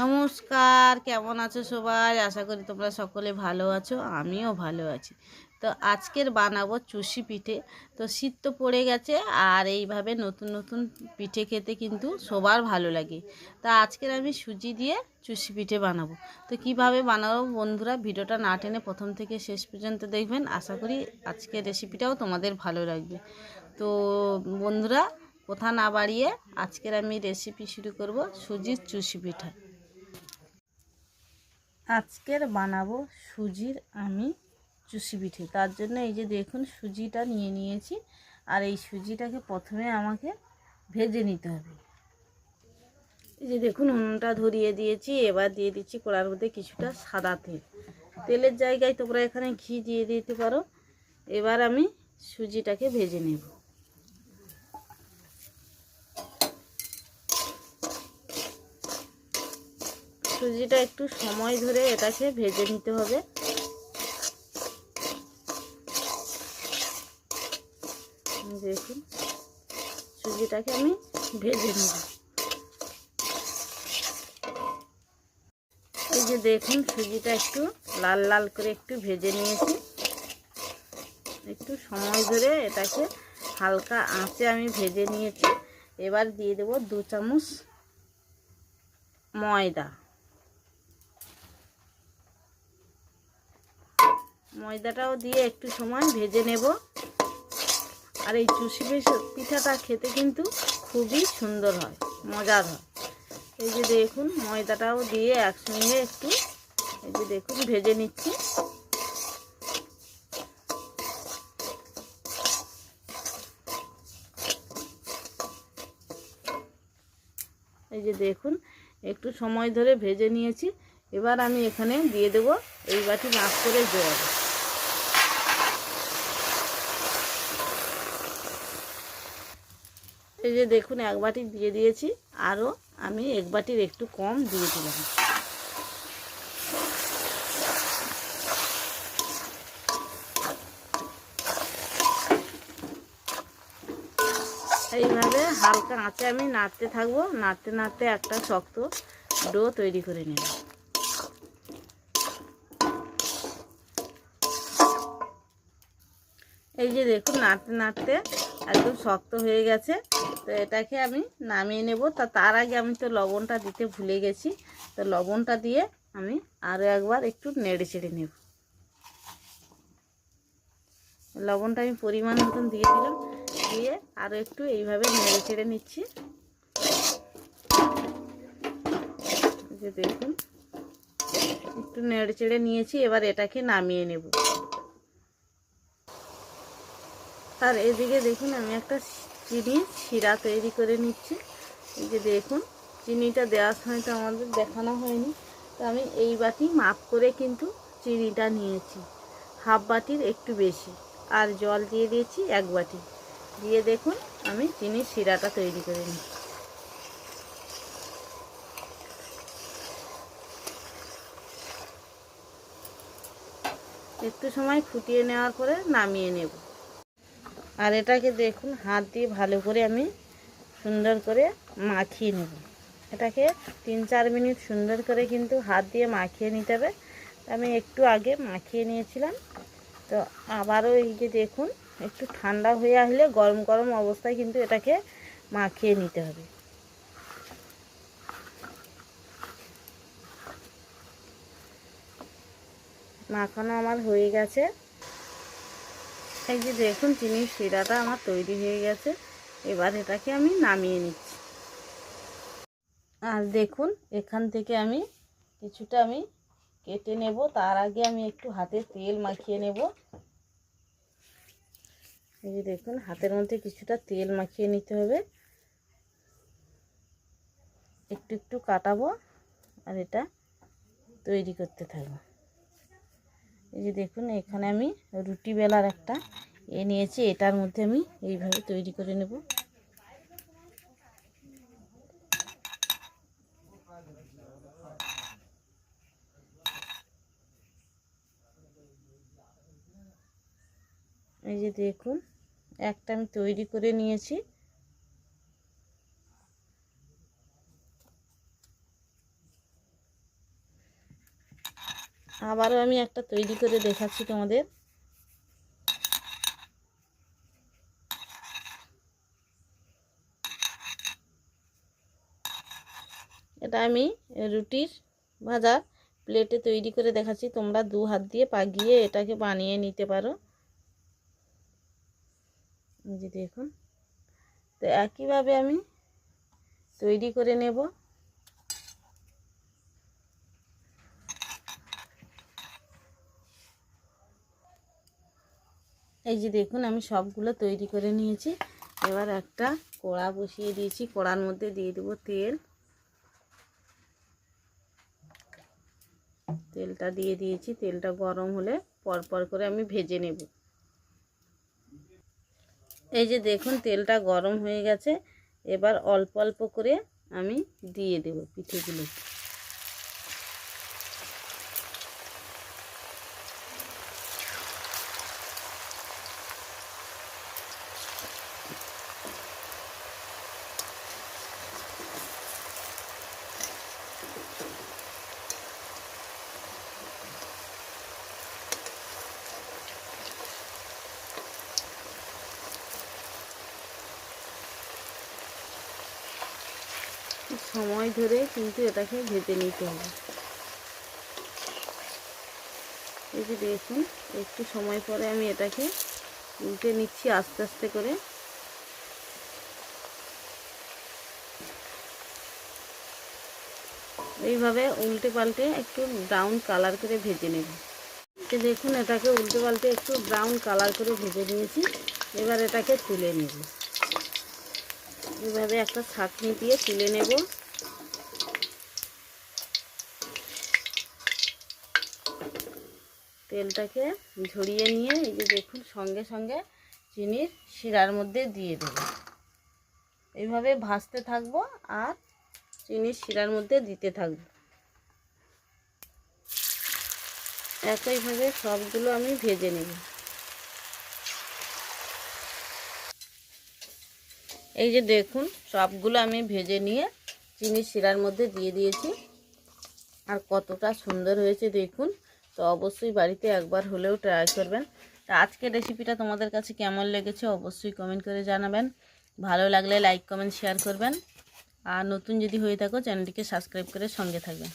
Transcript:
নমস্কার, কেমন আছো সবাই? আশা করি তোমরা সকলে ভালো আছো, আমিও ভালো আছি। তো আজকের বানাবো চুষি পিঠে। তো শীত তো পড়ে গেছে, আর এইভাবে নতুন নতুন পিঠে খেতে কিন্তু সবার ভালো লাগে। তা আজকের আমি সুজি দিয়ে চুষি পিঠে বানাবো। তো কীভাবে বানাবো বন্ধুরা, ভিডিওটা না টেনে প্রথম থেকে শেষ পর্যন্ত দেখবেন। আশা করি আজকের রেসিপিটাও তোমাদের ভালো লাগবে। তো বন্ধুরা, কোথা না বাড়িয়ে আজকের আমি রেসিপি শুরু করব, সুজির চুষি পিঠা। আজকের বানাবো সুজির আমি চুষি পিঠে। তার জন্য এই যে দেখুন সুজিটা নিয়ে নিয়েছি, আর এই সুজিটাকে প্রথমে আমাকে ভেজে নিতে হবে। এই যে দেখুন উনুনটা ধরিয়ে দিয়েছি, এবার দিয়ে দিচ্ছি কড়ার মধ্যে কিছুটা সাদা তেল। তেলের জায়গায় তোমরা এখানে ঘি দিয়ে দিতে পারো। এবার আমি সুজিটাকে ভেজে নেব। সুজিটা একটু সময় ধরে এটাকে ভেজে নিতে হবে। দেখুন, সুজিটাকে আমি ভেজে নেব। এই যে দেখুন, সুজিটা একটু লাল লাল করে একটু ভেজে নিয়েছি। একটু সময় ধরে এটাকে হালকা আঁচে আমি ভেজে নিয়েছি। এবার দিয়ে দেব দু চামচ ময়দা। ময়দাটাও দিয়ে একটু সময় ভেজে নেব। আর এই চুষি পিঠাটা খেতে কিন্তু খুবই সুন্দর হয়, মজার হয়। এই যে দেখুন, ময়দাটাও দিয়ে একসঙ্গে একটু এই যে দেখুন, ভেজে নিচ্ছি। এই যে দেখুন, একটু সময় ধরে ভেজে নিয়েছি। এবার আমি এখানে দিয়ে দেব এই বাটি মাছ করে জল। এই যে দেখুন, এক বাটি দিয়ে দিয়েছি। আরও আমি এক বাটির একটু কম দিয়ে দিলাম। এইভাবে হালকা আঁচে আমি নাড়তে থাকব। নাড়তে নাড়তে একটা শক্ত ডো তৈরি করে নেব। এই যে দেখুন, নাড়তে নাড়তে একদম শক্ত হয়ে গেছে। তো এটাকে আমি নামিয়ে নেব। তা তার আগে আমি তো লবণটা দিতে ভুলে গেছি। তো লবণটা দিয়ে আমি আরও একবার একটু নেড়ে চেড়ে নেব। লবণটা আমি পরিমাণ মতন দিয়ে দিলাম। দিয়ে আরও একটু এইভাবে নেড়ে চেড়ে নিচ্ছি। দেখুন, একটু নেড়ে চেড়ে নিয়েছি। এবার এটাকে নামিয়ে নেব। আর এদিকে দেখুন, আমি একটা চিনি শিরা তৈরি করে নিচ্ছি। এই যে দেখুন, চিনিটা দেওয়ার সময় তো আমাদের দেখানো হয়নি। তো আমি এই বাটি মাপ করে কিন্তু চিনিটা নিয়েছি, হাফ বাটির একটু বেশি। আর জল দিয়ে দিয়েছি এক বাটি। দিয়ে দেখুন, আমি চিনির শিরাটা তৈরি করে নিচ্ছি। একটু সময় ফুটিয়ে নেওয়ার পরে নামিয়ে নেব। আর এটাকে দেখুন, হাত দিয়ে ভালো করে আমি সুন্দর করে মাখিয়ে নেব। এটাকে তিন চার মিনিট সুন্দর করে কিন্তু হাত দিয়ে মাখিয়ে নিতে হবে। আমি একটু আগে মাখিয়ে নিয়েছিলাম। তো আবারও এই যে দেখুন, একটু ঠান্ডা হয়ে আসলে গরম গরম অবস্থায় কিন্তু এটাকে মাখিয়ে নিতে হবে। মাখানো আমার হয়ে গেছে। এই যে দেখুন চিনির শিরাটা আমার তৈরি হয়ে গেছে। এবার এটাকে আমি নামিয়ে নিচ্ছি। আর দেখুন, এখান থেকে আমি কিছুটা আমি কেটে নেব। তার আগে আমি একটু হাতে তেল মাখিয়ে নেব। এই যে দেখুন, হাতের মধ্যে কিছুটা তেল মাখিয়ে নিতে হবে। একটু একটু কাটাবো আর এটা তৈরি করতে থাকব। এই যে দেখুন, এখানে আমি রুটি বেলার একটা এ নিয়েছি, এটার মধ্যে আমি এইভাবে তৈরি করে নেব। এই যে দেখুন, একটা আমি তৈরি করে নিয়েছি। আবারও আমি একটা তৈরি করে দেখাচ্ছি তোমাদের। এটা আমি রুটির ভাজা প্লেটে তৈরি করে দেখাচ্ছি। তোমরা দু হাত দিয়ে পাকিয়ে এটাকে বানিয়ে নিতে পারো। যে দেখুন, তো একইভাবে আমি তৈরি করে নেব। এই যে দেখুন, আমি সবগুলো তৈরি করে নিয়েছি। এবার একটা কড়া বসিয়ে দিয়েছি। কড়ার মধ্যে দিয়ে দেবো তেল। তেলটা দিয়ে দিয়েছি। তেলটা গরম হলে পরপর করে আমি ভেজে নেব। এই যে দেখুন, তেলটা গরম হয়ে গেছে। এবার অল্প অল্প করে আমি দিয়ে দেব পিঠেগুলো। সময় ধরে কিন্তু এটাকে ভেজে নিতে হবে। এই যে দেখুন, একটু সময় পরে আমি এটাকে উল্টে নিচ্ছি আস্তে আস্তে করে। এইভাবে উল্টে পাল্টে একটু ব্রাউন কালার করে ভেজে নেব। দেখুন, এটাকে উল্টে পাল্টে একটু ব্রাউন কালার করে ভেজে নিয়েছি। এবার এটাকে তুলে নেব। এভাবে একটা ছাঁকনি দিয়ে তুলে নেব। তেলটাকে ঝরিয়ে নিয়ে এই যে দেখুন, সঙ্গে সঙ্গে চিনির শিরার মধ্যে দিয়ে দেব। এইভাবে ভাজতে থাকব আর চিনির শিরার মধ্যে দিতে থাকব। একইভাবে সবগুলো আমি ভেজে নেব। এই যে দেখুন, সবগুলো আমি ভেজে নিয়ে চিনি শিরার মধ্যে দিয়ে দিয়েছি। আর কতটা সুন্দর হয়েছে দেখুন, তো অবশ্যই বাড়িতে একবার হলেও ট্রাই করবেন। তা আজকের রেসিপিটা তোমাদের কাছে কেমন লেগেছে অবশ্যই কমেন্ট করে জানাবেন। ভালো লাগলে লাইক কমেন্ট শেয়ার করবেন। আর নতুন যদি হয়ে থাকো চ্যানেলটিকে সাবস্ক্রাইব করে সঙ্গে থাকবেন।